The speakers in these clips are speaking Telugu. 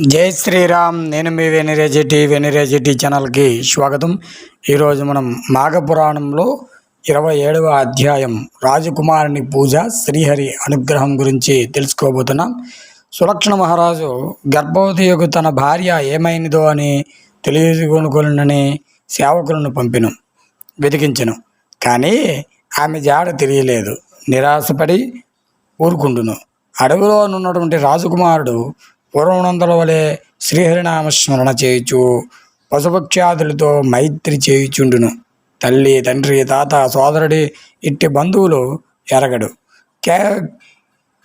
జై శ్రీరామ్. నేను మీ వెనిరేజెటి వెనిరేజెటి ఛానల్కి స్వాగతం. ఈరోజు మనం మాఘపురాణంలో ఇరవై ఏడవ అధ్యాయం రాజకుమారుని పూజ శ్రీహరి అనుగ్రహం గురించి తెలుసుకోబోతున్నాం. సులక్షణ మహారాజు గర్భవతి యొక్క తన భార్య ఏమైనదో అని తెలియకొనుకొనని సేవకులను పంపిను వెతికించెను. కానీ ఆమె జాడ తెలియలేదు. నిరాశపడి ఊరుకుండును అడవిలో ఉన్నటువంటి రాజకుమారుడు పూర్వనందల వలె శ్రీహరినామస్మరణ చేయుచు పశుపక్ష్యాదులతో మైత్రి చేయుచుండును. తల్లి తండ్రి తాత సోదరుడి ఇట్టి బంధువులు ఎరగడు. కే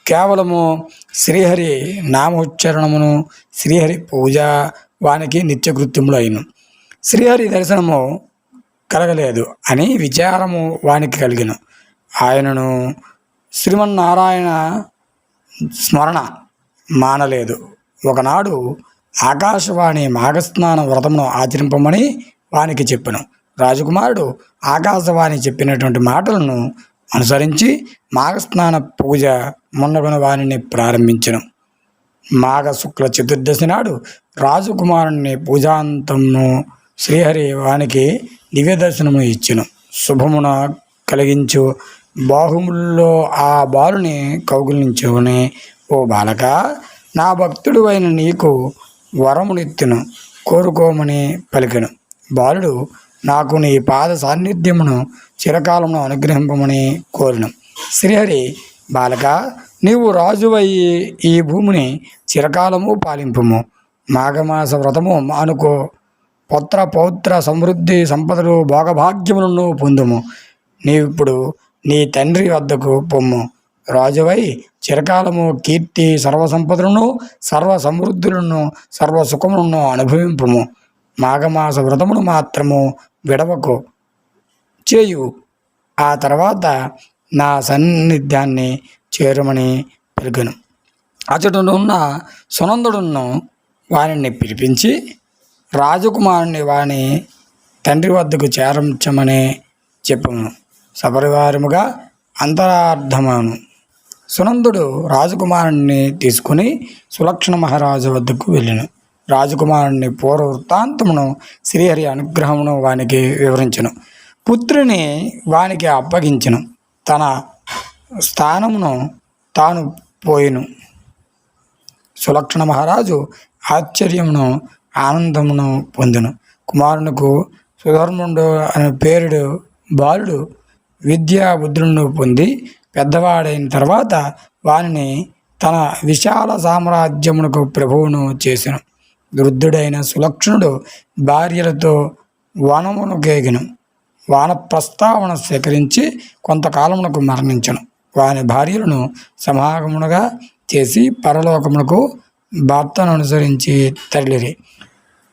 కేవలము శ్రీహరి నామోచ్చరణమును శ్రీహరి పూజ వానికి నిత్యకృత్యములు అయిను. శ్రీహరి దర్శనము కలగలేదు అని విచారము వానికి కలిగిన. ఆయనను శ్రీమన్నారాయణ స్మరణ మానలేదు. ఒకనాడు ఆకాశవాణి మాఘస్నాన వ్రతమును ఆచరింపమని వానికి చెప్పాను. రాజకుమారుడు ఆకాశవాణి చెప్పినటువంటి మాటలను అనుసరించి మాఘస్నాన పూజ మున్నగున వాణిని ప్రారంభించను. మాఘ శుక్ల చతుర్దశి నాడు రాజకుమారుని పూజాంతమును శ్రీహరి వానికి దివ్యదర్శనము ఇచ్చెను. శుభమున కలిగించు. బాహుముల్లో ఆ బాలుని కౌగులించుకుని ఓ బాలక నా భక్తుడు అయిన నీకు వరమునిత్తును కోరుకోమని పలికెను. బాలుడు నాకు నీ పాద సాన్నిధ్యమును చిరకాలమును అనుగ్రహింపమని కోరిను. శ్రీహరి బాలక నీవు రాజువయ్యి ఈ భూమిని చిరకాలము పాలింపుము. మాఘమాస వ్రతము అనుకో పుత్ర పౌత్ర సమృద్ధి సంపదలు భోగభాగ్యములను పొందుము. నీవిప్పుడు నీ తండ్రి వద్దకు పొమ్ము. రాజువై చిరకాలము కీర్తి సర్వసంపదలను సర్వ సమృద్ధులను సర్వ సుఖములను అనుభవింపుము. మాఘమాస వ్రతమును మాత్రము విడవకు. చేయు. ఆ తర్వాత నా సన్నిధ్యాన్ని చేరమని పలికెను. అతడున్న సునందుడును వారిని పిలిపించి రాజకుమారుని వాని తండ్రి వద్దకు చేరించమని చెప్పను సపరివారముగా అంతరార్థమాను సునందుడు రాజకుమారుణ్ణి తీసుకుని సులక్షణ మహారాజు వద్దకు వెళ్ళిను. రాజకుమారుణ్ణి పూర్వ వృత్తాంతమును శ్రీహరి అనుగ్రహమును వానికి వివరించను. పుత్రుని వానికి అప్పగించను. తన స్థానమును తాను పోయిను. సులక్షణ మహారాజు ఆశ్చర్యమును ఆనందమును పొందును. కుమారునికి సుధర్ముడు అనే పేరుడు బాలుడు విద్యా బుద్ధులను పొంది పెద్దవాడైన తర్వాత వానిని తన విశాల సామ్రాజ్యమునకు ప్రభువును చేసెను. వృద్ధుడైన సులక్షణుడు భార్యలతో వనమును కేగిను వాన ప్రస్తావన స్వీకరించి కొంతకాలమునకు మరణించను. వాని భార్యలను సమాగమునుగా చేసి పరలోకమునకు భర్తను అనుసరించి తల్లిరి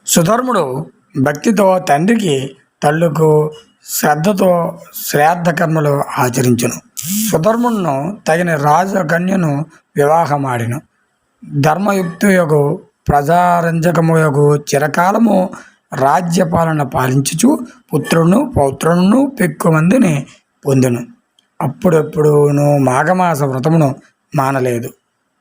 సుధర్ముడు భక్తితో తండ్రికి తల్లుకు శ్రద్ధతో శ్రాద్ధ కర్మలు ఆచరించును. సుధర్మును తగిన రాజకన్యను వివాహమాడిను. ధర్మయుక్తయగు ప్రజారంజకముయగు చిరకాలము రాజ్యపాలన పాలించుచు పుత్రులను పౌత్రులను పెక్కుమందిని పొందును. అప్పుడెప్పుడును మాఘమాస వ్రతమును మానలేదు.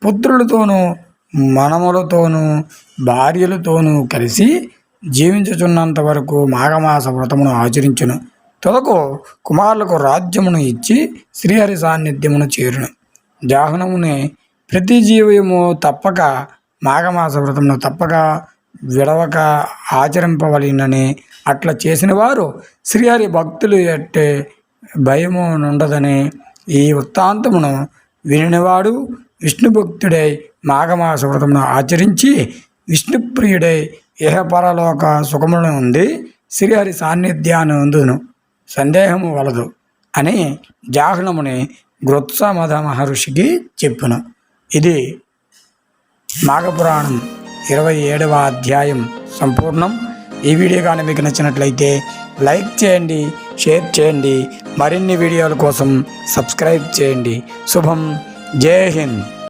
పుత్రులతోనూ మనములతోనూ భార్యలతోనూ కలిసి జీవించుచున్నంత వరకు మాఘమాస వ్రతమును ఆచరించును. తుదకు కుమారులకు రాజ్యమును ఇచ్చి శ్రీహరి సాన్నిధ్యమును చేరును. జాహ్నముని ప్రతి జీవయము తప్పక మాఘమాస వ్రతమును తప్పక విడవక ఆచరింపవలనని అట్లా చేసిన వారు శ్రీహరి భక్తులు ఎట్టే భయము నుండదని ఈ వృత్తాంతమును వినినవాడు విష్ణు భక్తుడై మాఘమాస వ్రతమును ఆచరించి విష్ణుప్రియుడై ఇహపరలోక సుఖములను ఉంది శ్రీహరి సాన్నిధ్యాన్ని అందును సందేహము వలదు అని జాహ్నముని గృత్సమధ మహర్షికి చెప్పును. ఇది నాగపురాణం ఇరవై ఏడవ అధ్యాయం సంపూర్ణం. ఈ వీడియో కానీ మీకు నచ్చినట్లయితే లైక్ చేయండి షేర్ చేయండి. మరిన్ని వీడియోల కోసం సబ్స్క్రైబ్ చేయండి. శుభం. జై హింద్.